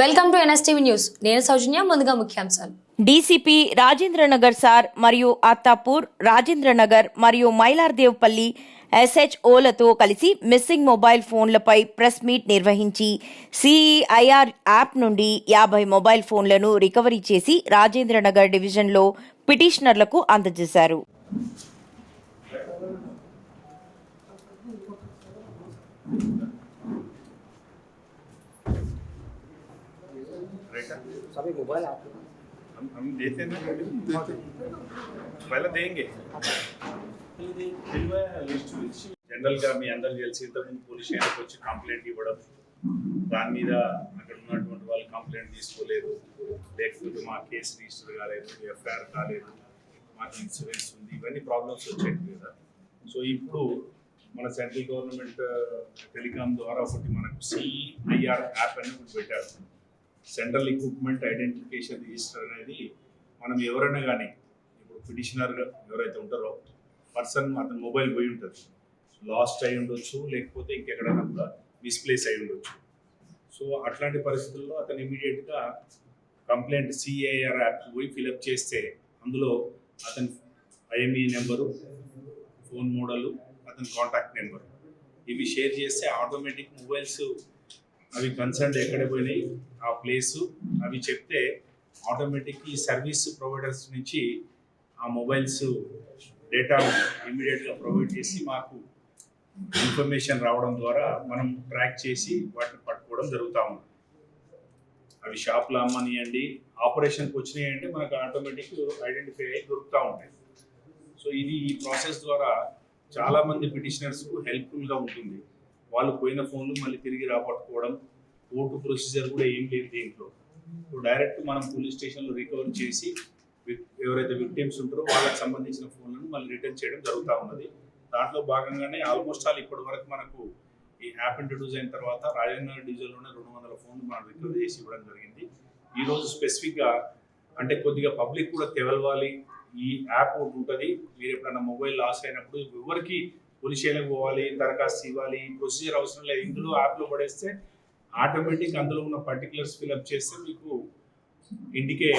Welcome to NSTV news. నేను సౌజన్య ముందుగా ముఖ్యాంశాలు. డీసీపీ రాజేంద్రనగర్ సార్ మరియు అత్తాపూర్ రాజేంద్రనగర్ మరియు మైలార్దేవ్పల్లి ఎస్హెచ్ఓలతో కలిసి మిస్సింగ్ మొబైల్ ఫోన్లపై ప్రెస్ మీట్ నిర్వహించి సిఈఐఆర్ యాప్ నుండి యాభై మొబైల్ ఫోన్లను రికవరీ చేసి రాజేంద్రనగర్ డివిజన్లో పిటిషనర్లకు అందజేశారు. सभी मोबाइल आप हम हम देते ना पहले देंगे జనరల్ గా మీ అందరికి తెలిసి ఇంతకుముందు పోలీస్ స్టేషన్కి వచ్చి కంప్లైంట్ ఇవ్వడం దాని మీద అక్కడ ఉన్నటువంటి వాళ్ళు కంప్లైంట్ తీసుకోలేదు లేకపోతే మా కేసు రిజిస్టర్ కాలేదు ఎఫ్ఐఆర్ కాలేదు మాకు ఇన్సూరెన్స్ ఉంది ఇవన్నీ ప్రాబ్లమ్స్ వచ్చాయి కదా సో ఇప్పుడు మన సెంట్రల్ గవర్నమెంట్ టెలికాం ద్వారా ఒకటి మనకు సిఐఆర్ యాప్ అని ఒకటి పెట్టారు సెంట్రల్ ఎక్విప్మెంట్ ఐడెంటిఫికేషన్ రిజిస్టర్ అనేది మనం ఎవరైనా కానీ ఇప్పుడు పిటిషనర్ ఎవరైతే ఉంటారో పర్సన్ అతని మొబైల్ పోయి ఉంటుంది. లాస్ట్ అయి ఉండొచ్చు లేకపోతే ఇంకెక్కడైనా కూడా మిస్ప్లేస్ అయి ఉండొచ్చు. సో అట్లాంటి పరిస్థితుల్లో అతను ఇమీడియట్గా కంప్లైంట్ సిఐఆర్ యాప్ పోయి ఫిలప్ చేస్తే అందులో అతని ఐఎంఈ నెంబరు ఫోన్ మోడలు అతని కాంటాక్ట్ నెంబర్. ఇవి షేర్ చేస్తే ఆటోమేటిక్ మొబైల్స్ అవి కన్సర్న్ ఎక్కడ పోయినాయి. ఆ ప్లేసు అవి చెప్తే ఆటోమేటిక్ ఈ సర్వీస్ ప్రొవైడర్స్ నుంచి ఆ మొబైల్స్ డేటా ఇమీడియట్గా ప్రొవైడ్ చేసి మాకు ఇన్ఫర్మేషన్ రావడం ద్వారా మనం ట్రాక్ చేసి వాటిని పట్టుకోవడం జరుగుతూ ఉంది. అవి షాప్లో అమ్మనియండి ఆపరేషన్కి వచ్చినాయి అంటే మనకు ఆటోమేటిక్ ఐడెంటిఫై అయ్యి దొరుకుతూ ఉంటాయి. సో ఇది ఈ ప్రాసెస్ ద్వారా చాలా మంది పిటిషనర్స్కు హెల్ప్ఫుల్గా ఉంటుంది. వాళ్ళు పోయిన ఫోన్లు మళ్ళీ తిరిగి రాబట్టుకోవడం ఓటు ప్రొసీజర్ కూడా ఏం లేదు దీంట్లో. ఇప్పుడు డైరెక్ట్ మనం పోలీస్ స్టేషన్లో రికవర్ చేసి విక్- ఎవరైతే విక్టిమ్స్ ఉంటారో వాళ్ళకి సంబంధించిన ఫోన్లను మళ్ళీ రిటర్న్ చేయడం జరుగుతూ ఉన్నది. దాంట్లో భాగంగానే ఆల్మోస్ట్ ఆల్ ఇప్పటి వరకు మనకు ఈ యాప్ ఇంట్రడ్యూస్ అయిన తర్వాత రాజేంద్ర డీజిల్లోనే రెండు వందల ఫోన్లు మనం రికవర్ చేసి ఇవ్వడం జరిగింది. ఈ రోజు స్పెసిఫిక్గా అంటే కొద్దిగా పబ్లిక్ కూడా తెలవాలి. ఈ యాప్ ఒకటి ఉంటుంది. మీరు ఎప్పుడైనా మొబైల్ లాస్ అయినప్పుడు ఎవరికి పోలీసులకు పోవాలి దరఖాస్తు ఇవ్వాలి ప్రొసీజర్ అవసరం లేదు. ఇందులో యాప్లో పడేస్తే ఆటోమేటిక్ అందులో ఉన్న పర్టికులర్స్ ఫిల్అప్ చేస్తే మీకు ఇంటికే